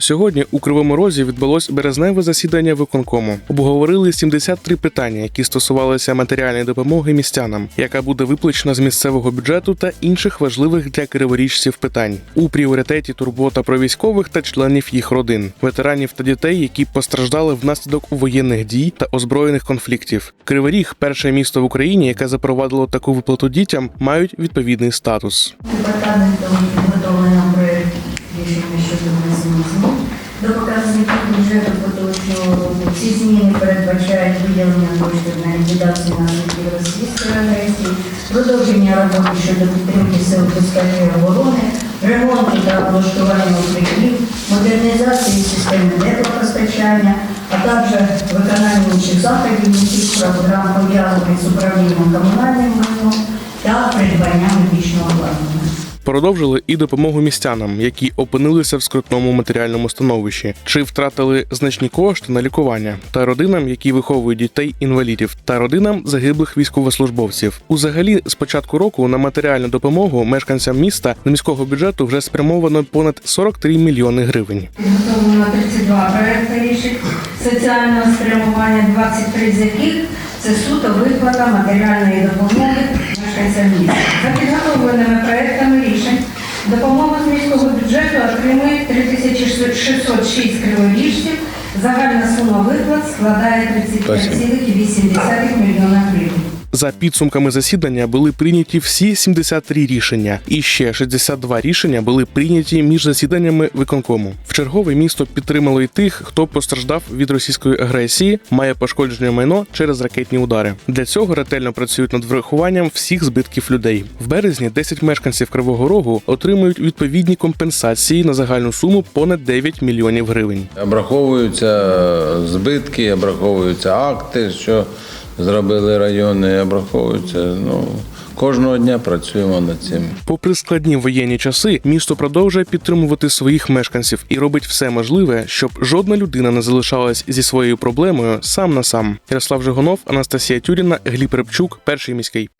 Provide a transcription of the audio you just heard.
Сьогодні у Кривому Розі відбулось березневе засідання виконкому. Обговорили 73 питання, які стосувалися матеріальної допомоги містянам, яка буде виплачена з місцевого бюджету та інших важливих для криворіжців питань. У пріоритеті турбота про військових та членів їх родин, ветеранів та дітей, які постраждали внаслідок воєнних дій та озброєних конфліктів. Криворіг, перше місто в Україні, яке запровадило таку виплату дітям, мають відповідний статус. Департаментом підготовлено проєкт рішення щодо внесення змін показників бюджету поточного року. Ці зміни передбачають виділення коштів на ліквідацію наслідків російської агресії, продовження роботи щодо підтримки сил безпеки оборони, ремонту та облаштування укриттів, модернізації системи теплопостачання, а також виконання інших заходів, інших програм пов'язаних з управлінням комунальним майном та придбання медичного обладнання. Продовжили і допомогу містянам, які опинилися в скрутному матеріальному становищі, чи втратили значні кошти на лікування, та родинам, які виховують дітей інвалідів, та родинам загиблих військовослужбовців. Узагалі, з початку року на матеріальну допомогу мешканцям міста з міського бюджету вже спрямовано понад 43 мільйони гривень. Підготовлено 32 проекти рішень соціального спрямування, 23 з яких це суто виплата матеріальної допомоги мешканцям міста. За підготовленими проектами рішень допомогу з міського бюджету отримують 3606 криворіжців. Загальна сума виплат складає 35,8 мільйона гривень. За підсумками засідання були прийняті всі 73 рішення, і ще 62 рішення були прийняті між засіданнями виконкому. В чергове місто підтримало й тих, хто постраждав від російської агресії, має пошкоджене майно через ракетні удари. Для цього ретельно працюють над врахуванням всіх збитків людей. В березні 10 мешканців Кривого Рогу отримують відповідні компенсації на загальну суму понад 9 мільйонів гривень. Обраховуються збитки, обраховуються акти, що зробили райони, обраховуються. Ну, кожного дня працюємо над цим. Попри складні воєнні часи, місто продовжує підтримувати своїх мешканців і робить все можливе, щоб жодна людина не залишалась зі своєю проблемою сам на сам. Ярослав Жигунов, Анастасія Тюріна, Гліб Репчук, перший міський.